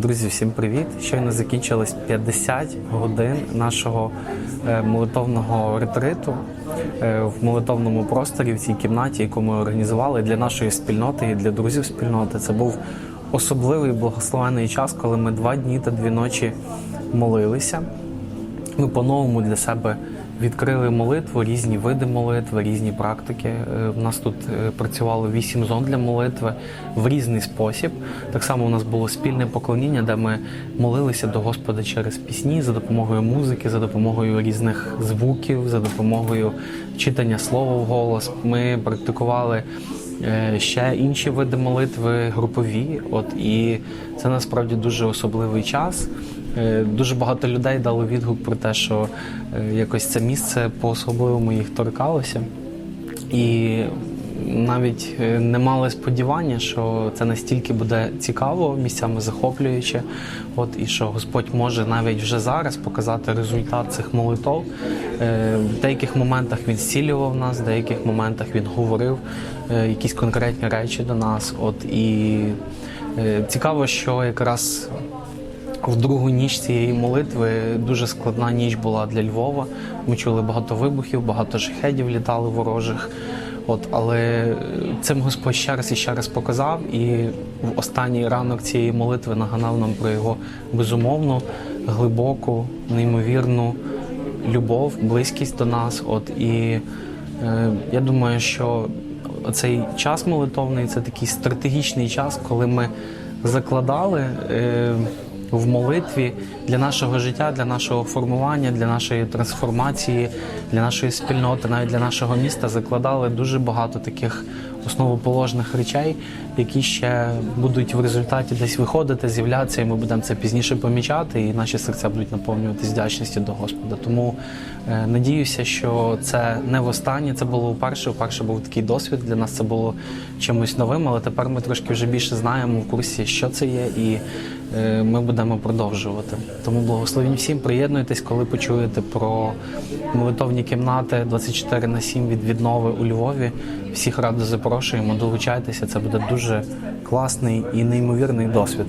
Друзі, всім привіт! Щойно закінчилось 50 годин нашого е, молитовного ретриту е, в молитовному просторі в цій кімнаті, яку ми організували для нашої спільноти і для друзів спільноти. Це був особливий благословений час, коли ми два дні та дві ночі молилися. Ми по-новому для себе відкрили молитву, різні види молитви, різні практики. Е, У нас тут е, працювало вісім зон для молитви в різний спосіб. Так само у нас було спільне поклоніння, де ми молилися до Господа через пісні за допомогою музики, за допомогою різних звуків, за допомогою читання слова в голос. Ми практикували. Е, Ще інші види молитви групові, от і це насправді дуже особливий час. Е, Дуже багато людей дало відгук про те, що е, якось це місце по-особливому їх торкалося. І навіть е, не мали сподівання, що це настільки буде цікаво, місцями захоплююче. От і що Господь може навіть вже зараз показати результат цих молитов. В деяких моментах він зцілював нас, в деяких моментах він говорив якісь конкретні речі до нас. От і цікаво, що якраз в другу ніч цієї молитви дуже складна ніч була для Львова. Ми чули багато вибухів, багато шахедів літали ворожих. От, але цим Господь ще раз і ще раз показав, і в останній ранок цієї молитви нагадав нам про його безумовну, глибоку, неймовірну любов, близькість до нас. От і е, я думаю, що цей час молитовний це такий стратегічний час, коли ми закладали е, в молитві для нашого життя, для нашого формування, для нашої трансформації, для нашої спільноти, навіть для нашого міста закладали дуже багато таких основоположних речей, які ще будуть в результаті десь виходити, з'являтися, і ми будемо це пізніше помічати, і наші серця будуть наповнюватись вдячністю до Господа. Тому е, надіюся, що це не востаннє. Це було вперше. Вперше був такий досвід. Для нас це було чимось новим, але тепер ми трошки вже більше знаємо в курсі, що це є, і ми будемо продовжувати. Тому благословінь всім. Приєднуйтесь, коли почуєте про молитовні кімнати 24 на 7 від віднови у Львові. Всіх радо запрошуємо, долучайтеся. Це буде дуже класний і неймовірний досвід.